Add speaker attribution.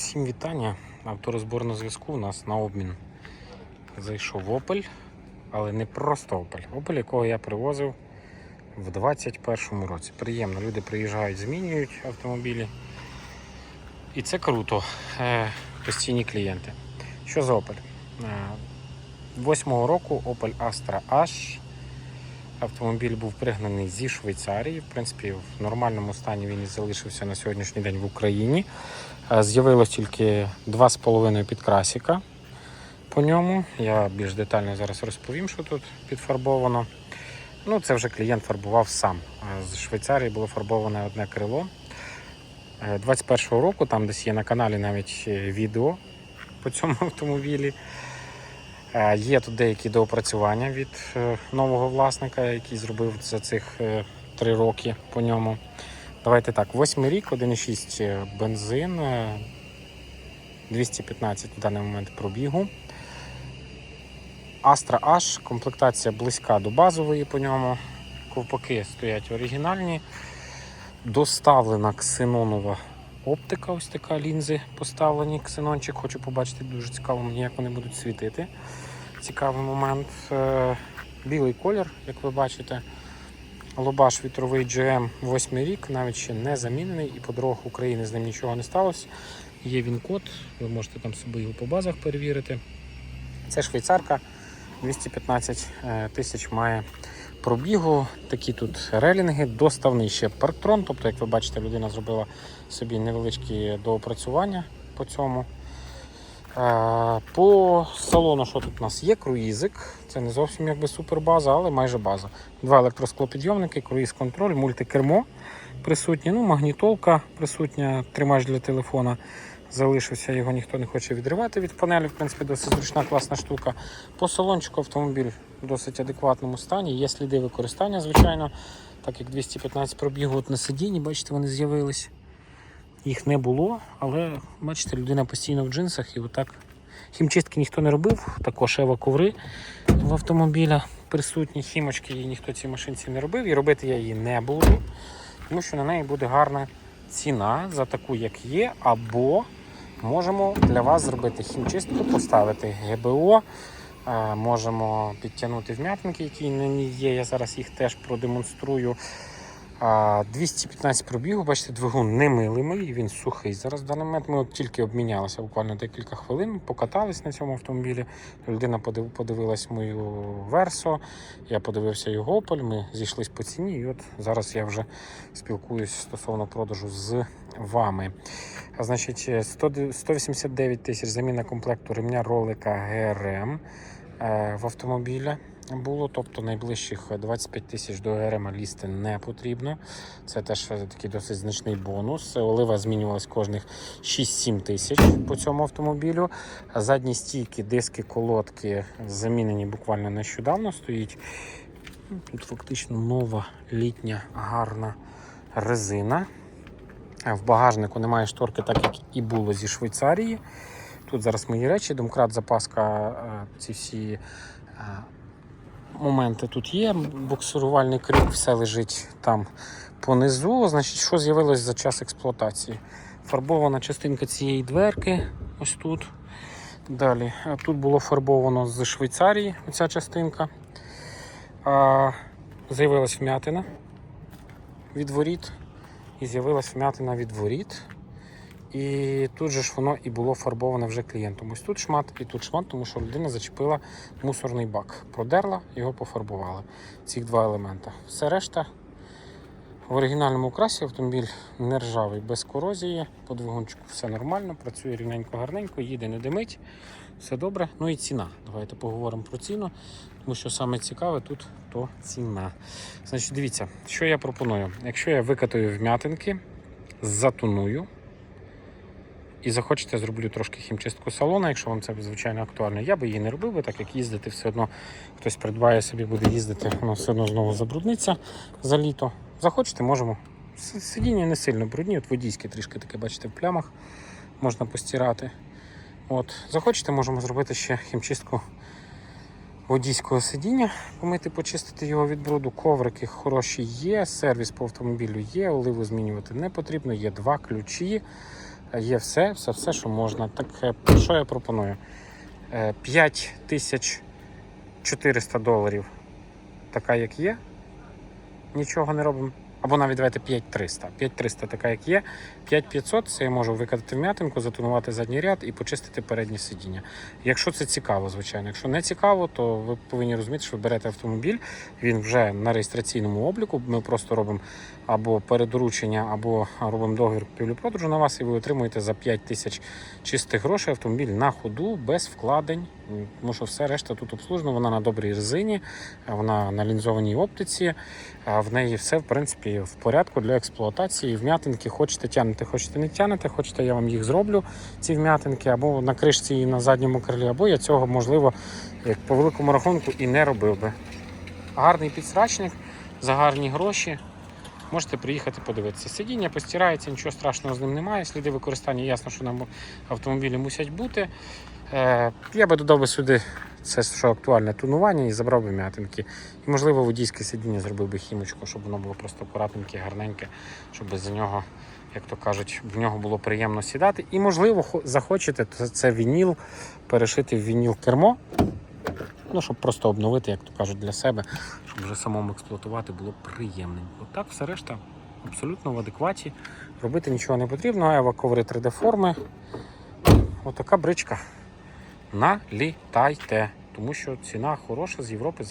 Speaker 1: Всім вітання. Авторозбор на зв'язку у нас на обмін. Зайшов Opel, але не просто Opel. Opel, якого я привозив в 2021 році. Приємно, люди приїжджають, змінюють автомобілі. І це круто. Е, Постійні клієнти. Що за Opel? Е, Восьмого року Opel Astra H. Автомобіль був пригнаний зі Швейцарії. В принципі, в нормальному стані він і залишився на сьогоднішній день в Україні. Е, З'явилось тільки 2,5 підкрасіка по ньому. Я більш детально зараз розповім, що тут підфарбовано. Ну, це вже клієнт фарбував сам. Е, З Швейцарії було фарбоване одне крило. Е, 21-го року, там десь є на каналі навіть е, відео по цьому автомобілі. Е, Є тут деякі доопрацювання від е, нового власника, який зробив за цих е, три роки по ньому. Давайте так, восьмий рік, 1,6 бензин, е, 215 в даний момент пробігу. Astra H, комплектація близька до базової по ньому. Ковпаки стоять оригінальні. Доставлена ксенонова оптика, ось така лінзи поставлені. Ксенончик, хочу побачити, дуже цікаво мені, як вони будуть світити. Цікавий момент. Е, Білий колір, як ви бачите. Лобаш вітровий GM 8 рік, навіть ще не замінений, і по дорогах України з ним нічого не сталося. Є він код, ви можете там собі його по базах перевірити. Це швейцарка, 215 е, тисяч має пробігу. Такі тут релінги, доставний ще парктрон. Тобто, як ви бачите, людина зробила собі невеличкі доопрацювання по цьому. По салону, що тут у нас є? Круїзик. Це не зовсім якби супербаза, але майже база. Два електросклопідйомники, круїз-контроль, мультикермо присутні. Ну, магнітолка присутня, тримач для телефона залишився, його ніхто не хоче відривати від панелі. В принципі, досить зручна, класна штука. По салончику автомобіль в досить адекватному стані. Є сліди використання, звичайно. Так як 215 пробігу от на сидінні, бачите, вони з'явились. Їх не було, але бачите, людина постійно в джинсах і отак. Хімчистки ніхто не робив, також ева коври в автомобіля присутні. Хімочки її ніхто цій машинці не робив, і робити я її не буду, тому що на неї буде гарна ціна за таку, як є, або можемо для вас зробити хімчистку, поставити ГБО. е, Можемо підтягнути вм'ятинки, які на ній є. Я зараз їх теж продемонструю. А, 215 пробігу, бачите, двигун не милий, він сухий. Зараз в даний момент ми от тільки обмінялися буквально декілька хвилин, покатались на цьому автомобілі. Людина подив- подивилась мою версо, я подивився його Opel, ми зійшлись по ціні, і от зараз я вже спілкуюсь стосовно продажу з вами. А, значить, е, 100 189 тисяч заміна комплекту ремня ролика ГРМ е, в автомобіля було, тобто найближчих 25 тисяч до ГРМ лізти не потрібно. Це теж е, такий досить значний бонус. Олива змінювалась кожних 6-7 тисяч по цьому автомобілю. Задні стійки, диски, колодки замінені буквально нещодавно стоїть. Тут фактично нова літня гарна резина. Е, В багажнику немає шторки, так як і було зі Швейцарії. Тут зараз мої речі, домкрат, запаска, е, ці всі е, моменти тут є. Буксирувальний крюк, все лежить там понизу. Значить, що з'явилось за час експлуатації? Фарбована частинка цієї дверки, ось тут. Далі. Тут було фарбовано з Швейцарії оця частинка. А, З'явилась вмятина від воріт. І з'явилась вмятина від воріт. І тут же ж воно і було фарбоване вже клієнтом. Ось тут шмат і тут шмат, тому що людина зачепила мусорний бак. Продерла, його пофарбувала. Ці два елемента. Все решта в оригінальному окрасі автомобіль не ржавий, без корозії. По двигунчику все нормально, працює рівненько, гарненько, їде, не димить. Все добре. Ну і ціна. Давайте поговоримо про ціну, тому що саме цікаве тут то ціна. Значить, дивіться, що я пропоную. Якщо я викатаю вм'ятинки, затоную. І захочете, зроблю трошки хімчистку салона, якщо вам це звичайно актуально. Я би її не робив, би, так як їздити все одно хтось придбає собі, буде їздити, воно все одно знову забрудниться за літо. Захочете, можемо. Сидіння не сильно брудні, от водійське трішки таке, бачите, в плямах можна постирати. От. Захочете, можемо зробити ще хімчистку водійського сидіння, помити, почистити його від бруду. Коврики хороші є, сервіс по автомобілю є, оливу змінювати не потрібно, є два ключі. Є все, все, все, що можна. Так е, що я пропоную? Е, 5400 доларів, така як є. Нічого не робимо. Або навіть давайте 5300. 5300 така як є. 5500 це я можу викатати вм'ятинку, затонувати задній ряд і почистити переднє сидіння. Якщо це цікаво, звичайно. Якщо не цікаво, то ви повинні розуміти, що ви берете автомобіль, він вже на реєстраційному обліку. Ми просто робимо або передоручення, або робимо договір купівлі-продажу на вас, і ви отримуєте за 5 тисяч чистих грошей автомобіль на ходу без вкладень. Тому що все решта тут обслужено, вона на добрій резині, вона на лінзованій оптиці. А в неї все в принципі в порядку для експлуатації. Вм'ятинки хочете тягнути, хочете не тягнути, хочете, я вам їх зроблю, ці вм'ятинки, або на кришці і на задньому крилі, або я цього можливо, як по великому рахунку, і не робив би. Гарний підсрачник за гарні гроші. Можете приїхати подивитися. Сидіння постирається, нічого страшного з ним немає. Сліди використання ясно, що на автомобілі мусять бути. Е, я би додав би сюди це, що актуальне тонування, і забрав би м'ятинки. І, можливо, водійське сидіння зробив би хімочку, щоб воно було просто акуратненьке, гарненьке, щоб за нього, як то кажуть, в нього було приємно сідати. І, можливо, захочете, це вініл, перешити в вініл кермо. Ну, щоб просто обновити, як то кажуть, для себе, щоб вже самому експлуатувати було приємним. Так, все решта абсолютно в адекваті. Робити нічого не потрібно, ева коври 3D форми. Отака бричка. Налітайте, тому що ціна хороша з Європи.